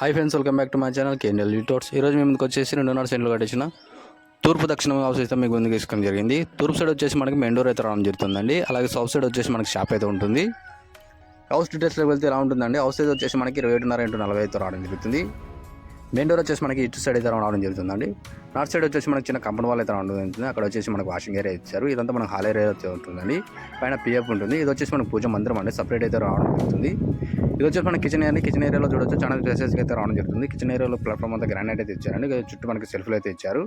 Hi friends welcome back to my channel KNL realtors ఈరోజు మేము ముందుకు వచ్చేసి రెండున్నర సెంట్లు కట్టించిన తూర్పు దక్షిణం హౌస్ అయితే మీకు ముందుకు తీసుకోవడం జరిగింది. తూర్పు సైడ్ వచ్చేసి మనకి మెయిన్ డోర్ అయితే రావడం జరుగుతుందండి. అలాగే సౌత్ సైడ్ వచ్చేసి మనకి షాప్ అయితే ఉంటుంది. హౌస్ డీటెయిల్స్లోకి వెళ్తే ఎలా ఉంటుందండి హౌస్ అయితే వచ్చేసి మనకి ఇరవై ఏడున్నర ఇంటూ నలభై అయితే రావడం జరుగుతుంది. మెయిన్ డోర్ వచ్చేసి మనకి ఇటు సైడ్ అయితే రావడం జరుగుతుందండి. నార్త్ సైడ్ వచ్చేసి మనకి చిన్న కంపెనీ వాళ్ళు అయితే రావడం జరుగుతుంది. అక్కడ వచ్చేసి మనకి వాషింగ్ ఏరియా ఇచ్చారు. ఇదంతా మనకి హాల్ ఏరియా అయితే ఉంటుందండి. పైన పిఎఫ్ ఉంటుంది. ఇది వచ్చేసి మనకి పూజ మందిరం అండి. సపరేట్ అయితే రావడం జరుగుతుంది. ఇది వచ్చేసి మన కిచెన్ ఏరియా కిచెన్ ఏరియాలో చూడొచ్చు. చాలా ప్లేసెస్ అయితే రావడం జరుగుతుంది. కిచెన్ ఏరియాలో ప్లాట్ఫామ్ అంతా గ్రానైట్ అయితే ఇచ్చారండి. చుట్టూ మనకి సెల్ఫ్లు అయితే ఇచ్చారు.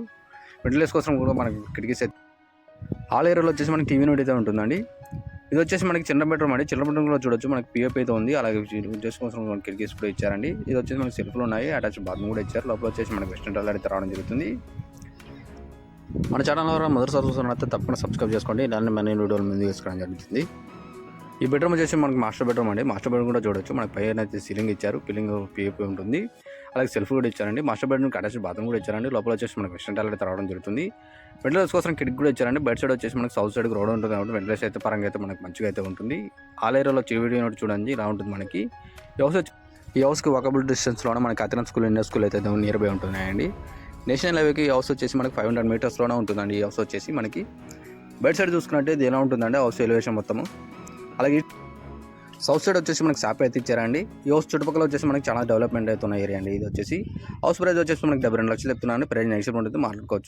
వెంటిలేస్ కోసం కూడా మనకి కిటికీస్ అయితే హాల్ ఏరియాలో వచ్చేసి మనకి టీవీ నోట్ అయితే ఉంటుందండి. ఇది వచ్చేసి మనకి చిన్న బెడ్రూమ్ అండి. చిన్న బెడ్రూమ్లో చూడొచ్చు. మనకి పిఎఫ్ అయితే ఉంది. అలాగే ఉద్దేశం కోసం మనకి కిటికీస్ కూడా ఇచ్చారండి. ఇది వచ్చేసి మనకి సెల్ఫ్లు ఉన్నాయి. అటాచ్ బాత్రూమ్ కూడా ఇచ్చారు. లోపల వచ్చేసి మనకి వెస్టర్న్ టాయిలెట్ అయితే రావడం జరుగుతుంది. మన ఛానల్ ద్వారా మొదటిసారి చూస్తున్నట్లయితే తప్పకుండా సబ్స్క్రైబ్ చేసుకోండి. ఇలాంటి మన వీడియోలు ముందు తీసుకోవడం జరుగుతుంది. ఈ బెడ్రూమ్ వచ్చేసి మనకి మాస్టర్ బెడ్రూమ్ అండి. మాస్టర్ బెడ్రూమ్ కూడా చూడొచ్చు. మనకి పైన అయితే సీలింగ్ ఇచ్చారు. పిల్లింగ్ పిఎఫ్ ఉంటుంది. అలాగే సెల్ఫ్ కూడా ఇచ్చారండి. మాస్టర్ బెడ్రూమ్కి అటాచ్ బాత్రూమ్ కూడా ఇచ్చారండి. లోపల వచ్చేసి మనకి వెస్టర్న్ టాయిలెట్ అయితే రావడం జరుగుతుంది. వెంటిలేషన్ కోసం కిటికీ కూడా ఇచ్చారండి. బెడ్ సైడ్ వచ్చేసి మనకి సౌత్ సైడ్ రోడ్ ఉంటుంది కాబట్టి వెంటిలేషన్ అయితే పరంగా అయితే మనకి మంచిగా అయితే ఉంటుంది. ఆల్ ఏరియాలో వీడియో చూడండి. ఇలా ఉంటుంది మనకి. హౌస్ వచ్చి- ఈ హౌస్కి వాకబుల్ డిస్టెన్స్లోనే మనకి అతన స్కూల్ ఇండియన్ స్కూల్ అయితే నియర్ బై ఉంటున్నాయండి. నేషనల్ హైవేకి హౌస్ వచ్చేసి మనకి ఫైవ్ హండ్రెడ్ మీటర్స్లోనే ఉంటుందండి. ఈ హౌస్ వచ్చేసి మనకి. బెడ్ సైడ్ చూసుకున్నట్టే ఇది ఎలా ఉంటుందండి హౌస్ ఎలివేషన్ మొత్తము. అలాగే సౌత్ సైడ్ వచ్చేసి మనకి షాప్ అయితే ఇచ్చారండి. ఈ హౌస్ చుట్టుపక్కల వచ్చేసి మనకి చాలా డెవలప్మెంట్ అవుతున్న ఏరియా అండి. ఇది వచ్చేసి హౌస్ ప్రైస్ వచ్చేసి మనకి డెబ్బై రెండు లక్షలు చెప్తున్నాను. ప్రైజ్ నెక్స్ట్ ఉంటుంది మాట్లాడుకోవచ్చు